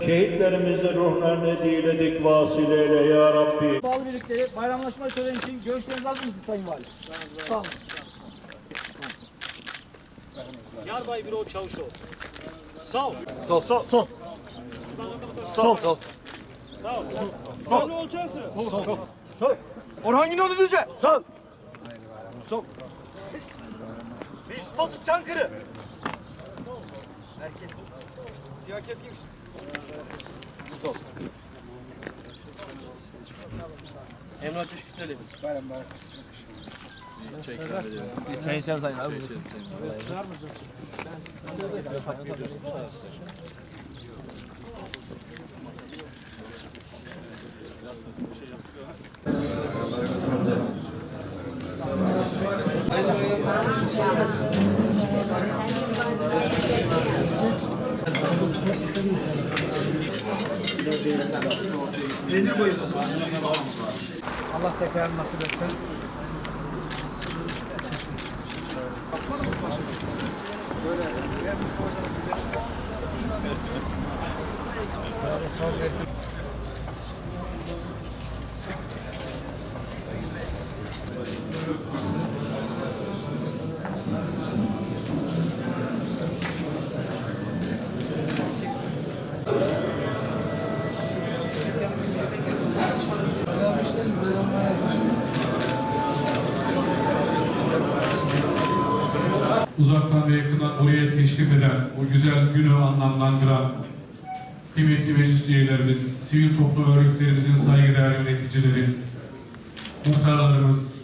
Şehitlerimizin ruhlarını diledik vasileyle ya Rabbi. Bağlı birlikleri bayramlaşma töreni için görüşlerinizi alır mısınız Sayın Valim? Sağ olun. Yarbay Birol Çavuşoğlu. Sağ ol. Sol. Sol. Sol. Sol. Sağ ol olacaktı. Orhan Gündoğdu Düzce. Sol. Sol. Biz Totuk Çankırı. Herkes. Siyah keskin. Sol. Emrah Çeşkitleri. Allah tekrar nasip etsin. Sağ olun. Uzaktan ve yakından buraya teşrif eden, o güzel günü anlamlandıran kıymetli meclis üyelerimiz, sivil toplum örgütlerimizin saygıdeğer yöneticileri, muhtarlarımız,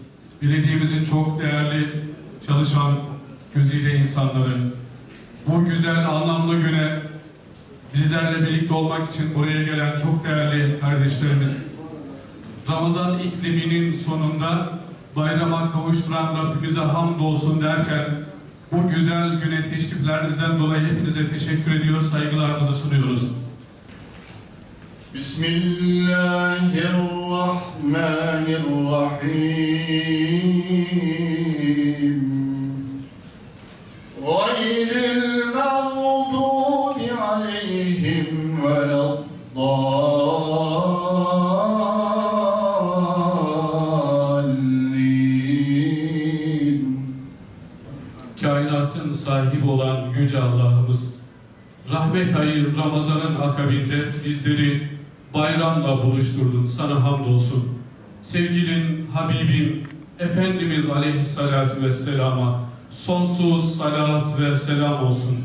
belediyemizin çok değerli çalışan güzide insanları, bu güzel anlamlı güne bizlerle birlikte olmak için buraya gelen çok değerli kardeşlerimiz, Ramazan ikliminin sonunda bayrama kavuşturan Rabbimize hamdolsun derken bu güzel güne teşriflerinizden dolayı hepinize teşekkür ediyor, saygılarımızı sunuyoruz. Bismillahirrahmanirrahim. Akabinde bizleri bayramla buluşturdun. Sana hamdolsun. Sevgilin, Habibin, Efendimiz Aleyhisselatü Vesselam'a sonsuz salat ve selam olsun.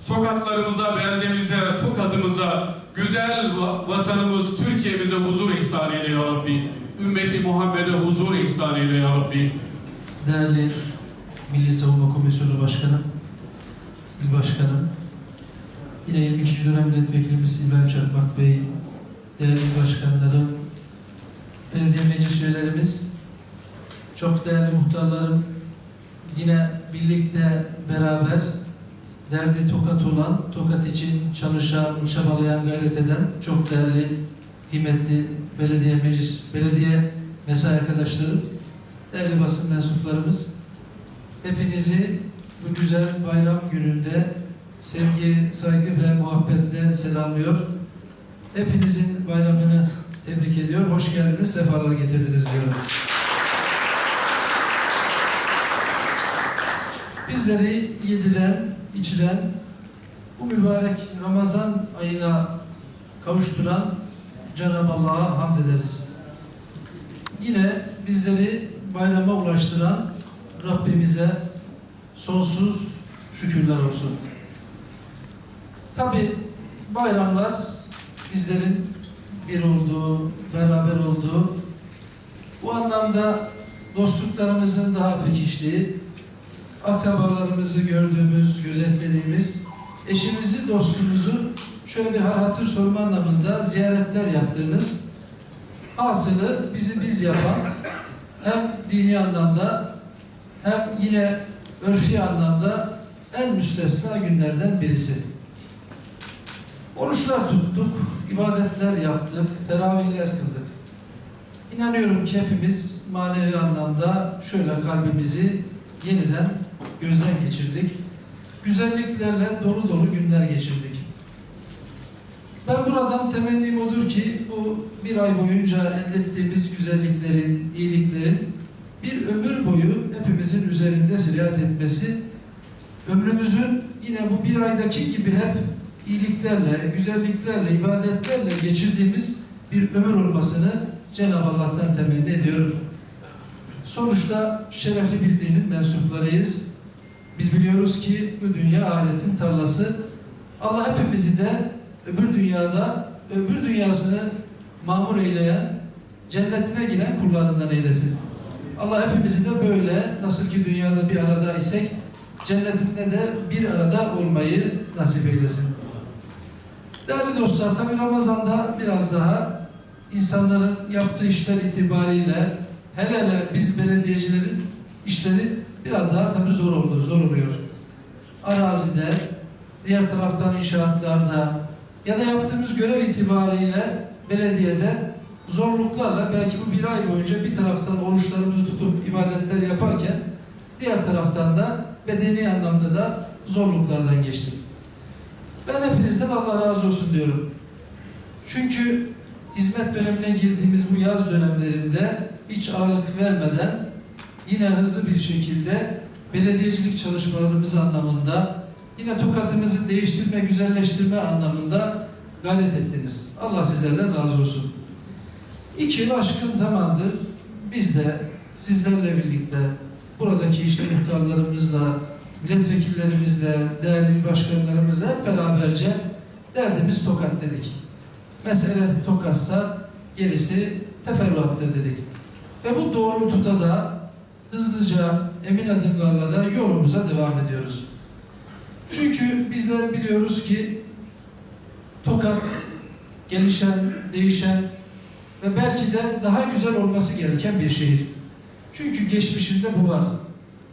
Sokaklarımıza, beldemize, tokadımıza, güzel va- vatanımız Türkiye'mize huzur ihsan eyle ya Rabbi. Ümmeti Muhammed'e huzur ihsan eyle ya Rabbi. Değerli Milli Savunma Komisyonu Başkanım, İl Başkanım, yine 22. dönem milletvekilimiz İbrahim Çakmak Bey, değerli başkanlarım, belediye meclis üyelerimiz, çok değerli muhtarlarım, yine birlikte beraber derdi tokat olan, tokat için çalışan, çabalayan, gayret eden çok değerli, kıymetli belediye meclis, belediye mesai arkadaşlarım, değerli basın mensuplarımız, hepinizi bu güzel bayram gününde sevgi, saygı ve muhabbetle selamlıyor. Hepinizin bayramını tebrik ediyor. Hoş geldiniz, sefalar getirdiniz diyorum. Bizleri yediren, içiren, bu mübarek Ramazan ayına kavuşturan Cenab-ı Allah'a hamd ederiz. Yine bizleri bayrama ulaştıran Rabbimize sonsuz şükürler olsun. Tabi bayramlar bizlerin bir olduğu, beraber olduğu, bu anlamda dostluklarımızın daha pekiştiği, akrabalarımızı gördüğümüz, gözetlediğimiz, eşimizi, dostumuzu şöyle bir hal hatır sorma anlamında ziyaretler yaptığımız, hasılı bizi biz yapan, hem dini anlamda hem yine örfi anlamda en müstesna günlerden birisi. Oruçlar tuttuk, ibadetler yaptık, teravihler kıldık. İnanıyorum ki hepimiz manevi anlamda şöyle kalbimizi yeniden gözden geçirdik. Güzelliklerle dolu dolu günler geçirdik. Ben buradan temennim odur ki bu bir ay boyunca elde ettiğimiz güzelliklerin, iyiliklerin bir ömür boyu hepimizin üzerinde sirayet etmesi, ömrümüzün yine bu bir aydaki gibi hep iyiliklerle, güzelliklerle, ibadetlerle geçirdiğimiz bir ömür olmasını Cenab-ı Allah'tan temenni ediyorum. Sonuçta şerefli bir dinin mensuplarıyız. Biz biliyoruz ki bu dünya aletin tarlası. Allah hepimizi de öbür dünyada, öbür dünyasını mamur eyleyen, cennetine giren kullarından eylesin. Allah hepimizi de böyle, nasıl ki dünyada bir arada isek, cennetinde de bir arada olmayı nasip eylesin. Değerli dostlar, tabi Ramazan'da biraz daha insanların yaptığı işler itibariyle hele hele biz belediyecilerin işleri biraz daha tabi zor oldu, zor oluyor. Arazide, diğer taraftan inşaatlarda ya da yaptığımız görev itibariyle belediyede zorluklarla belki bu bir ay boyunca bir taraftan oruçlarımızı tutup ibadetler yaparken diğer taraftan da bedeni anlamda da zorluklardan geçtik. Ben hepinizden Allah razı olsun diyorum. Çünkü hizmet dönemine girdiğimiz bu yaz dönemlerinde hiç aralık vermeden yine hızlı bir şekilde belediyecilik çalışmalarımız anlamında yine tokatımızı değiştirme, güzelleştirme anlamında gayret ettiniz. Allah sizlerden razı olsun. İki yıl aşkın zamandır biz de sizlerle birlikte buradaki işte muhtarlarımızla, milletvekillerimizle, değerli başkanlarımızla hep beraberce derdimiz tokat dedik. Mesele tokatsa gerisi teferruattır dedik. Ve bu doğrultuda da hızlıca, emin adımlarla da yolumuza devam ediyoruz. Çünkü bizler biliyoruz ki Tokat gelişen, değişen ve belki de daha güzel olması gereken bir şehir. Çünkü geçmişinde bu var.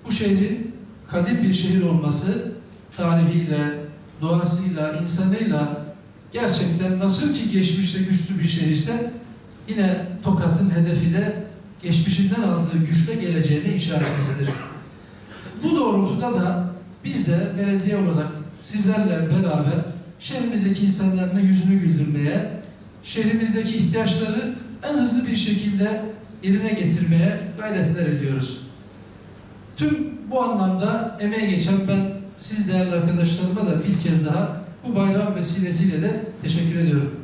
Bu şehrin kadim bir şehir olması tarihiyle, doğasıyla, insanıyla gerçekten nasıl ki geçmişte güçlü bir şehirse yine Tokat'ın hedefi de geçmişinden aldığı güçle geleceğini inşa etmesidir. Bu doğrultuda da biz de belediye olarak sizlerle beraber şehrimizdeki insanların yüzünü güldürmeye, şehrimizdeki ihtiyaçları en hızlı bir şekilde yerine getirmeye gayretler ediyoruz. Tüm bu anlamda emeğe geçen ben siz değerli arkadaşlarıma da bir kez daha bu bayram vesilesiyle de teşekkür ediyorum.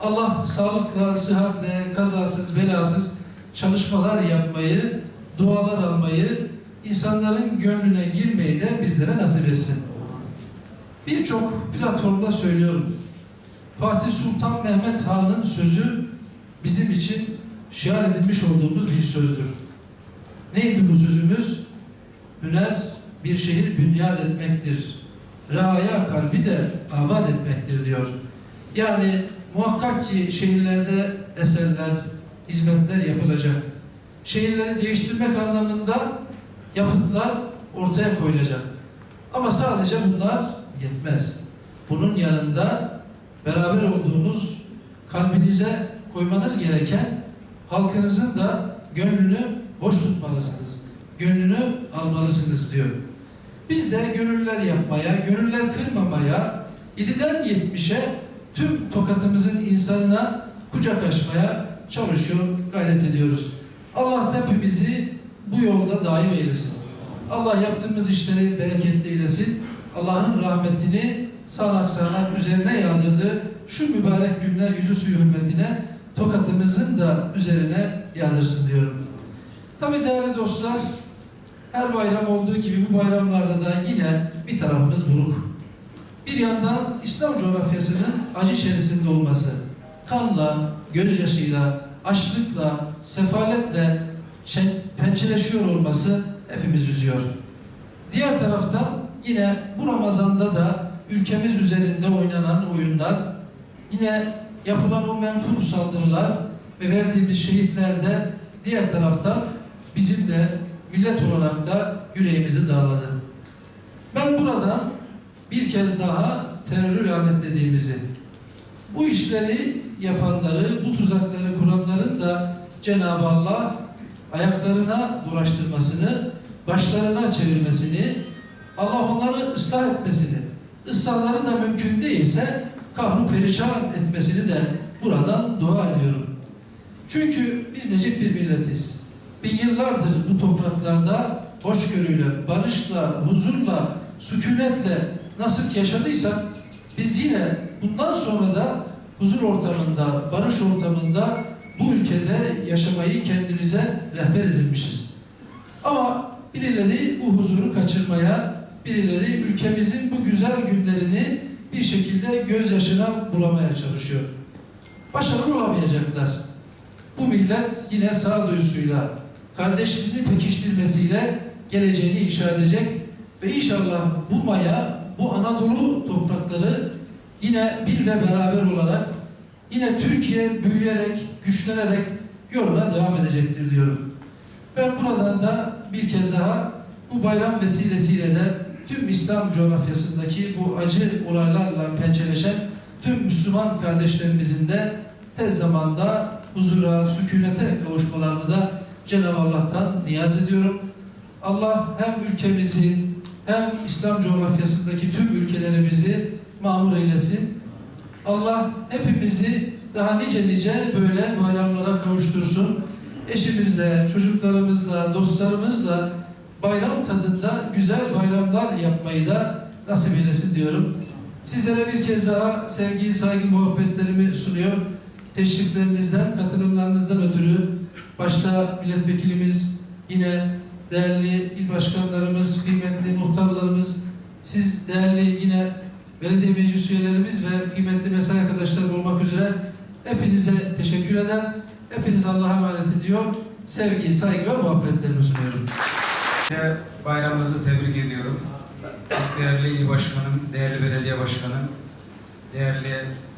Allah sağlıkla, sıhhatle, kazasız, belasız çalışmalar yapmayı, dualar almayı, insanların gönlüne girmeyi de bizlere nasip etsin. Birçok platformda söylüyorum. Fatih Sultan Mehmet Han'ın sözü bizim için şiar edilmiş olduğumuz bir sözdür. Neydi bu sözümüz? Hüner bir şehir bünyat etmektir. Reaya kalbi de abad etmektir diyor. Yani muhakkak ki şehirlerde eserler, hizmetler yapılacak. Şehirleri değiştirmek anlamında yapıtlar ortaya koyulacak. Ama sadece bunlar yetmez. Bunun yanında beraber olduğunuz kalbinize koymanız gereken halkınızın da gönlünü hoş tutmalısınız. Gönlünü almalısınız diyor. Biz de gönüller yapmaya, gönüller kırmamaya, 7'den 70'e tüm tokatımızın insanına kucak açmaya çalışıyor, gayret ediyoruz. Allah hepimizi bu yolda daim eylesin. Allah yaptığımız işleri bereketli eylesin. Allah'ın rahmetini sağanak sağanak üzerine yağdırdı. Şu mübarek günler yüzü suyu hürmetine tokatımızın da üzerine yağdırsın diyorum. Tabi değerli dostlar, her bayram olduğu gibi bu bayramlarda da yine bir tarafımız buruk. Bir yandan İslam coğrafyasının acı içerisinde olması, kanla, gözyaşıyla, açlıkla, sefaletle pençeleşiyor olması hepimiz üzüyor. Diğer taraftan yine bu Ramazan'da da ülkemiz üzerinde oynanan oyunlar, yine yapılan o menfur saldırılar ve verdiğimiz şehitler de diğer taraftan bizim de millet olarak da yüreğimizi dağladı. Ben buradan bir kez daha terörü lanetlediğimizi, bu işleri yapanları, bu tuzakları kuranların da Cenab-ı Allah ayaklarına dolaştırmasını, başlarına çevirmesini, Allah onları ıslah etmesini, ıslahları da mümkün değilse kahru perişan etmesini de buradan dua ediyorum. Çünkü biz necip bir milletiz. Bin yıllardır bu topraklarda hoşgörüyle, barışla, huzurla, sükunetle nasıl yaşadıysak biz yine bundan sonra da huzur ortamında, barış ortamında bu ülkede yaşamayı kendimize rehber edilmişiz. Ama birileri bu huzuru kaçırmaya, birileri ülkemizin bu güzel günlerini bir şekilde gözyaşına bulamaya çalışıyor. Başarılı olamayacaklar. Bu millet yine sağduyusuyla, kardeşliğini pekiştirmesiyle geleceğini inşa edecek ve inşallah bu maya, bu Anadolu toprakları yine bir ve beraber olarak yine Türkiye büyüyerek, güçlenerek yoluna devam edecektir diyorum. Ben buradan da bir kez daha bu bayram vesilesiyle de tüm İslam coğrafyasındaki bu acı olaylarla pençeleşen tüm Müslüman kardeşlerimizin de tez zamanda huzura, sükunete kavuşmalarını da Cenab-ı Allah'tan niyaz ediyorum. Allah hem ülkemizi hem İslam coğrafyasındaki tüm ülkelerimizi mamur eylesin. Allah hepimizi daha nice nice böyle bayramlara kavuştursun. Eşimizle, çocuklarımızla, dostlarımızla bayram tadında güzel bayramlar yapmayı da nasip eylesin diyorum. Sizlere bir kez daha sevgi, saygı, muhabbetlerimi sunuyor. Teşriflerinizden, katılımlarınızdan ötürü başta milletvekilimiz, yine değerli il başkanlarımız, kıymetli muhtarlarımız, siz değerli yine belediye meclis üyelerimiz ve kıymetli mesai arkadaşlarım olmak üzere hepinize teşekkür eder. Hepiniz Allah'a emanet ediyor. Sevgi, saygı ve muhabbetlerimi sunuyorum. Bayramınızı tebrik ediyorum. Değerli il başkanım, değerli belediye başkanım, değerli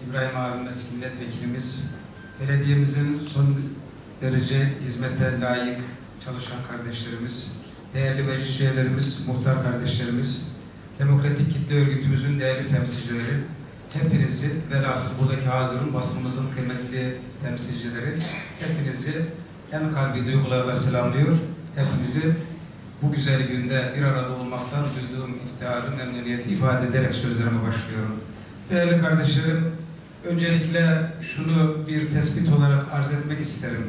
İbrahim abimiz, milletvekilimiz, belediyemizin son derece hizmete layık çalışan kardeşlerimiz, değerli meclis üyelerimiz, muhtar kardeşlerimiz, Demokratik Kitle Örgütümüzün değerli temsilcileri, hepinizi velhasıl buradaki hazırın basınımızın kıymetli temsilcileri, hepinizi en kalbi duygularla selamlıyor. Hepinizi bu güzel günde bir arada olmaktan duyduğum iftiharı, memnuniyeti ifade ederek sözlerime başlıyorum. Değerli kardeşlerim, öncelikle şunu bir tespit olarak arz etmek isterim.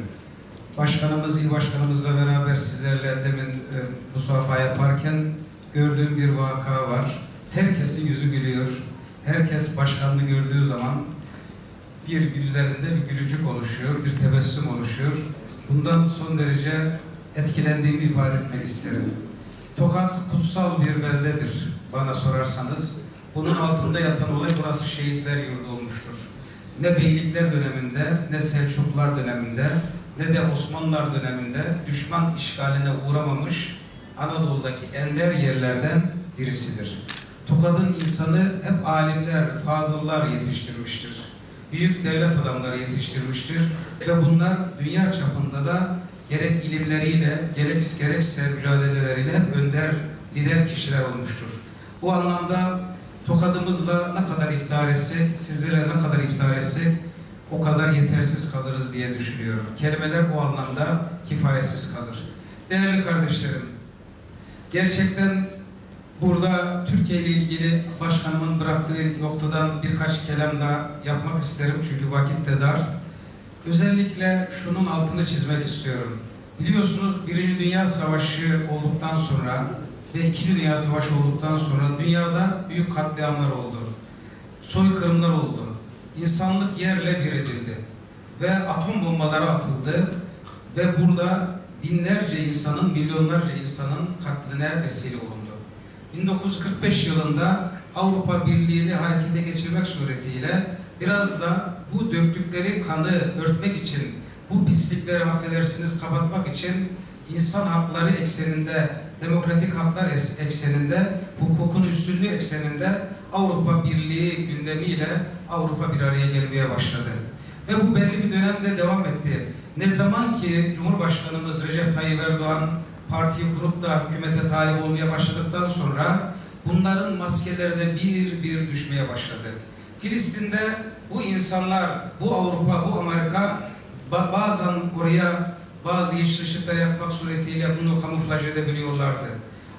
Başkanımız, il başkanımızla beraber sizlerle demin e, musafaha yaparken gördüğüm bir vaka var. Herkesin yüzü gülüyor. Herkes başkanını gördüğü zaman bir yüzlerinde bir gülücük oluşuyor, bir tebessüm oluşuyor. Bundan son derece etkilendiğimi ifade etmek isterim. Tokat kutsal bir beldedir bana sorarsanız. Bunun altında yatan olay burası şehitler yurdu olmuştur. Ne beylikler döneminde, ne Selçuklular döneminde, ne de Osmanlılar döneminde düşman işgaline uğramamış Anadolu'daki ender yerlerden birisidir. Tokat'ın insanı hep alimler, fazıllar yetiştirmiştir. Büyük devlet adamları yetiştirmiştir ve bunlar dünya çapında da gerek ilimleriyle, gerek, gerekse mücadeleleriyle önder, lider kişiler olmuştur. Bu anlamda tokadımızla ne kadar iftihar etsek, sizlere ne kadar iftihar etsek o kadar yetersiz kalırız diye düşünüyorum. Kelimeler bu anlamda kifayetsiz kalır. Değerli kardeşlerim, gerçekten burada Türkiye ile ilgili başkanımın bıraktığı noktadan birkaç kelam daha yapmak isterim çünkü vakit de dar. Özellikle şunun altını çizmek istiyorum. Biliyorsunuz Birinci Dünya Savaşı olduktan sonra ve İkinci Dünya Savaşı olduktan sonra dünyada büyük katliamlar oldu. Soykırımlar oldu. İnsanlık yerle bir edildi. Ve atom bombaları atıldı. Ve burada binlerce insanın, milyonlarca insanın katline vesile olundu. 1945 yılında Avrupa Birliği'ni harekete geçirmek suretiyle biraz da bu döktükleri kanı örtmek için, bu pislikleri affedersiniz kapatmak için insan hakları ekseninde, demokratik haklar ekseninde, hukukun üstünlüğü ekseninde Avrupa Birliği gündemiyle Avrupa bir araya gelmeye başladı. Ve bu belli bir dönemde devam etti. Ne zaman ki Cumhurbaşkanımız Recep Tayyip Erdoğan partiyi kurup da hükümete talip olmaya başladıktan sonra bunların maskeleri de bir bir düşmeye başladı. Filistin'de bu insanlar, bu Avrupa, bu Amerika ba- bazen oraya bazı yeşil ışıklar yakmak suretiyle bunu kamuflaj edebiliyorlardı.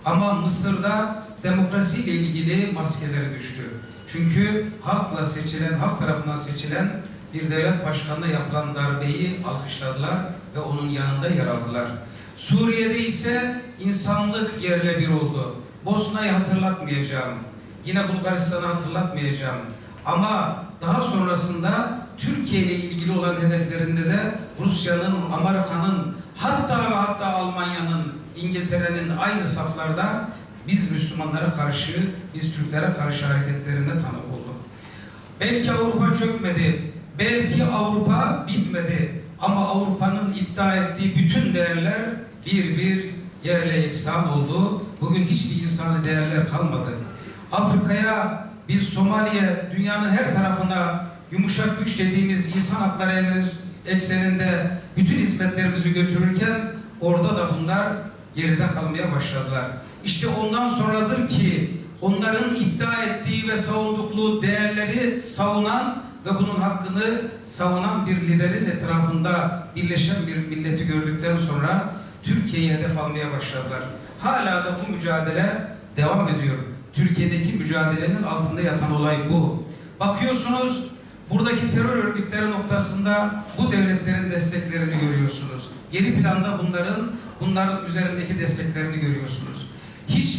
Ama Mısır'da demokrasiyle ilgili maskeleri düştü. Çünkü halkla seçilen, halk tarafından seçilen bir devlet başkanına yapılan darbeyi alkışladılar ve onun yanında yer aldılar. Suriye'de ise insanlık yerle bir oldu. Bosna'yı hatırlatmayacağım. Yine Bulgaristan'ı hatırlatmayacağım. Ama daha sonrasında Türkiye ile ilgili olan hedeflerinde de Rusya'nın, Amerika'nın hatta ve hatta Almanya'nın, İngiltere'nin aynı saflarda biz Müslümanlara karşı, biz Türklere karşı hareketlerine tanık olduk. Belki Avrupa çökmedi, belki Avrupa bitmedi ama Avrupa'nın iddia ettiği bütün değerler bir bir yerle yeksan oldu. Bugün hiçbir insani değerler kalmadı. Afrika'ya biz Somali'ye dünyanın her tarafına yumuşak güç dediğimiz insan hakları ekseninde bütün hizmetlerimizi götürürken orada da bunlar geride kalmaya başladılar. İşte ondan sonradır ki onların iddia ettiği ve savundukları değerleri savunan ve bunun hakkını savunan bir liderin etrafında birleşen bir milleti gördükten sonra Türkiye'yi hedef almaya başladılar. Hala da bu mücadele devam ediyor. Türkiye'deki mücadelenin altında yatan olay bu. Bakıyorsunuz buradaki terör örgütleri noktasında bu devletlerin desteklerini görüyorsunuz. Geri planda bunların bunların üzerindeki desteklerini görüyorsunuz.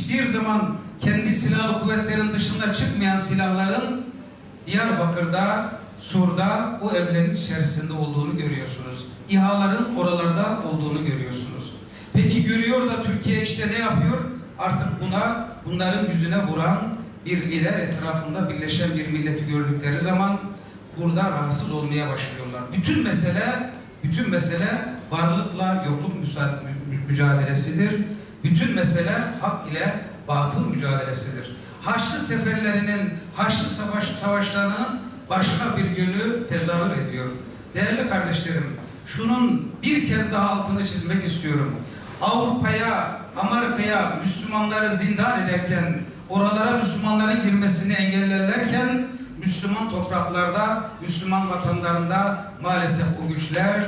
Hiçbir zaman kendi silahlı kuvvetlerin dışında çıkmayan silahların Diyarbakır'da, Sur'da o evlerin içerisinde olduğunu görüyorsunuz. İHA'ların oralarda olduğunu görüyorsunuz. Peki görüyor da Türkiye işte ne yapıyor? Artık buna bunların yüzüne vuran bir lider etrafında birleşen bir milleti gördükleri zaman burada rahatsız olmaya başlıyorlar. Bütün mesele bütün mesele varlıkla yokluk mücadelesidir. Bütün mesele hak ile batıl mücadelesidir. Haçlı seferlerinin, Haçlı savaş, savaşlarının başka bir yönü tezahür ediyor. Değerli kardeşlerim, şunun bir kez daha altını çizmek istiyorum. Avrupa'ya, Amerika'ya Müslümanları zindan ederken, oralara Müslümanların girmesini engellerlerken, Müslüman topraklarda, Müslüman vatanlarında maalesef o güçler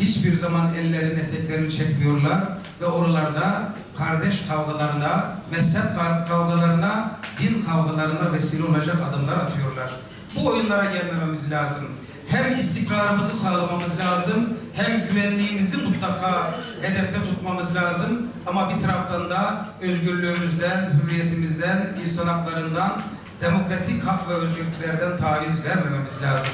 hiçbir zaman ellerini eteklerini çekmiyorlar ve oralarda kardeş kavgalarına, mezhep kav- kavgalarına, din kavgalarına vesile olacak adımlar atıyorlar. Bu oyunlara gelmememiz lazım. Hem istikrarımızı sağlamamız lazım, hem güvenliğimizi mutlaka hedefte tutmamız lazım. Ama bir taraftan da özgürlüğümüzden, hürriyetimizden, insan haklarından, demokratik hak ve özgürlüklerden taviz vermememiz lazım.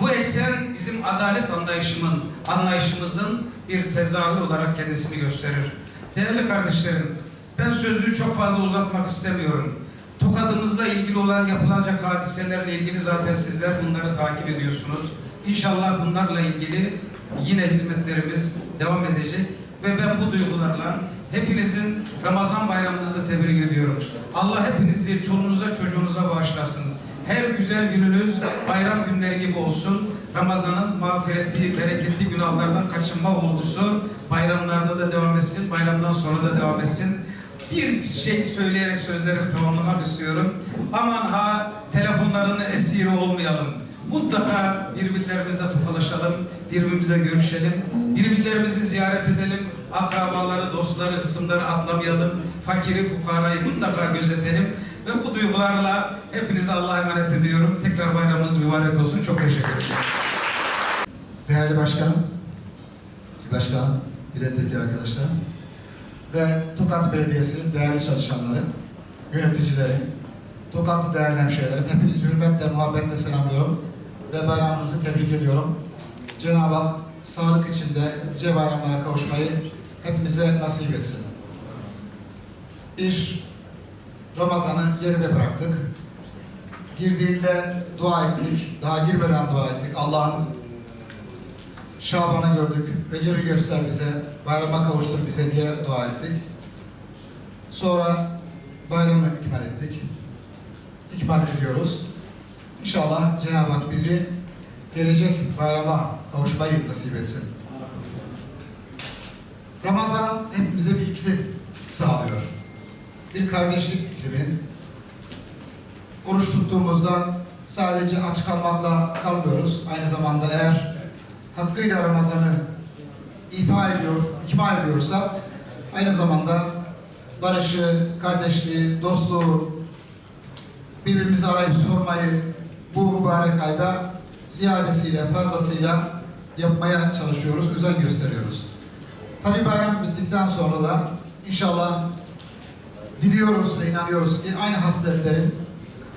Bu eksen bizim adalet anlayışımın, anlayışımızın bir tezahür olarak kendisini gösterir. Değerli kardeşlerim, ben sözlüğü çok fazla uzatmak istemiyorum. Tokadımızla ilgili olan yapılacak hadiselerle ilgili zaten sizler bunları takip ediyorsunuz. İnşallah bunlarla ilgili yine hizmetlerimiz devam edecek ve ben bu duygularla hepinizin Ramazan bayramınızı tebrik ediyorum. Allah hepinizi çoluğunuza çocuğunuza bağışlasın. Her güzel gününüz bayram günleri gibi olsun. Ramazan'ın mağfireti, bereketli günahlardan kaçınma olgusu bayramlarda da devam etsin, bayramdan sonra da devam etsin. Bir şey söyleyerek sözlerimi tamamlamak istiyorum. Aman ha telefonlarının esiri olmayalım. Mutlaka birbirlerimizle tokalaşalım, birbirimizle görüşelim, birbirlerimizi ziyaret edelim, akrabaları, dostları, kısımları atlamayalım, fakiri, fukarayı mutlaka gözetelim ve bu duygularla hepinize Allah'a emanet ediyorum. Tekrar bayramınız mübarek olsun. Çok teşekkür ederim. Değerli başkanım, başkanım, milletvekili arkadaşlar ve Tokat Belediyesi değerli çalışanları, yöneticileri, Tokatlı değerli hemşehrilerim, hepinizi hürmetle, muhabbetle selamlıyorum ve bayramınızı tebrik ediyorum. Cenab-ı Hak sağlık içinde nice bayramlara kavuşmayı hepimize nasip etsin. Bir Ramazan'ı geride bıraktık. Girdiğinde dua ettik, daha girmeden dua ettik. Allah'ım Şaban'ı gördük, Recep'i göster bize, bayrama kavuştur bize diye dua ettik. Sonra bayramı ikmal ettik. İkmal ediyoruz. İnşallah Cenab-ı Hak bizi gelecek bayrama kavuşmayı nasip etsin. Ramazan hepimize bir iklim sağlıyor. Bir kardeşlik iklimi, oruç tuttuğumuzda sadece aç kalmakla kalmıyoruz. Aynı zamanda eğer hakkıyla Ramazan'ı ifa ediyor, ikmal ediyorsak aynı zamanda barışı, kardeşliği, dostluğu, birbirimizi arayıp sormayı bu mübarek ayda ziyadesiyle, fazlasıyla yapmaya çalışıyoruz, özen gösteriyoruz. Tabi bayram bittikten sonra da inşallah diliyoruz ve inanıyoruz ki aynı hasletlerin,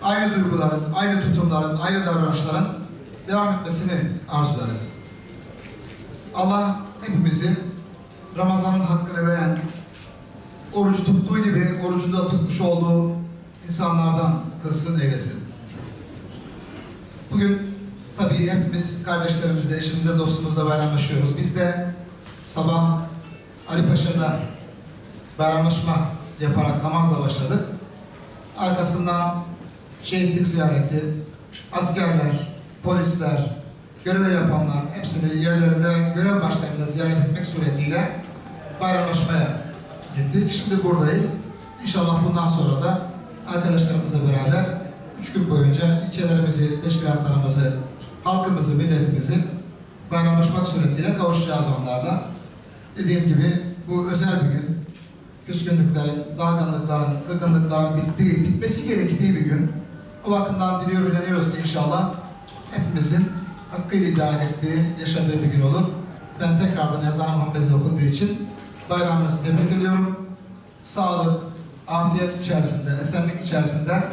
aynı duyguların, aynı tutumların, aynı davranışların devam etmesini arzularız. Allah hepimizi Ramazan'ın hakkını veren, oruç tuttuğu gibi orucu da tutmuş olduğu insanlardan kılsın eylesin. Bugün tabii hepimiz kardeşlerimizle, eşimizle, dostumuzla bayramlaşıyoruz. Biz de sabah Ali Paşa'da bayramlaşma yaparak namazla başladık. Arkasından şehitlik ziyareti, askerler, polisler, görev yapanlar hepsini yerlerinde görev başlarında ziyaret etmek suretiyle bayramlaşmaya gittik. Şimdi buradayız. İnşallah bundan sonra da arkadaşlarımızla beraber üç gün boyunca ilçelerimizi, teşkilatlarımızı, halkımızı, milletimizi bayramlaşmak suretiyle kavuşacağız onlarla. Dediğim gibi bu özel bir gün. Küskünlüklerin, dargınlıkların, kırgınlıkların bittiği, bitmesi gerektiği bir gün. O bakımdan diliyor inanıyoruz ki inşallah hepimizin hakkıyla idrak ettiği, yaşadığı bir gün olur. Ben tekrardan ezan-ı Muhammed'e dokunduğu için bayramınızı tebrik ediyorum. Sağlık, afiyet içerisinde, esenlik içerisinde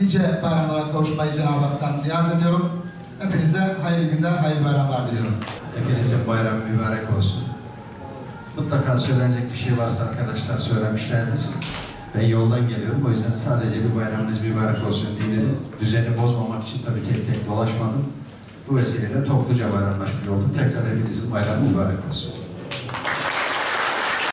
nice bayramlara kavuşmayı Cenab-ı Hak'tan niyaz ediyorum. Hepinize hayırlı günler, hayırlı bayramlar diliyorum. Hepinizin bayramı mübarek olsun. Mutlaka söylenecek bir şey varsa arkadaşlar söylemişlerdir. Ben yoldan geliyorum. O yüzden sadece bir bayramınız mübarek olsun diye düzeni bozmamak için tabii tek tek dolaşmadım. Bu vesileyle topluca bayramlaşmış olduk. Tekrar hepinizin bayramı mübarek olsun.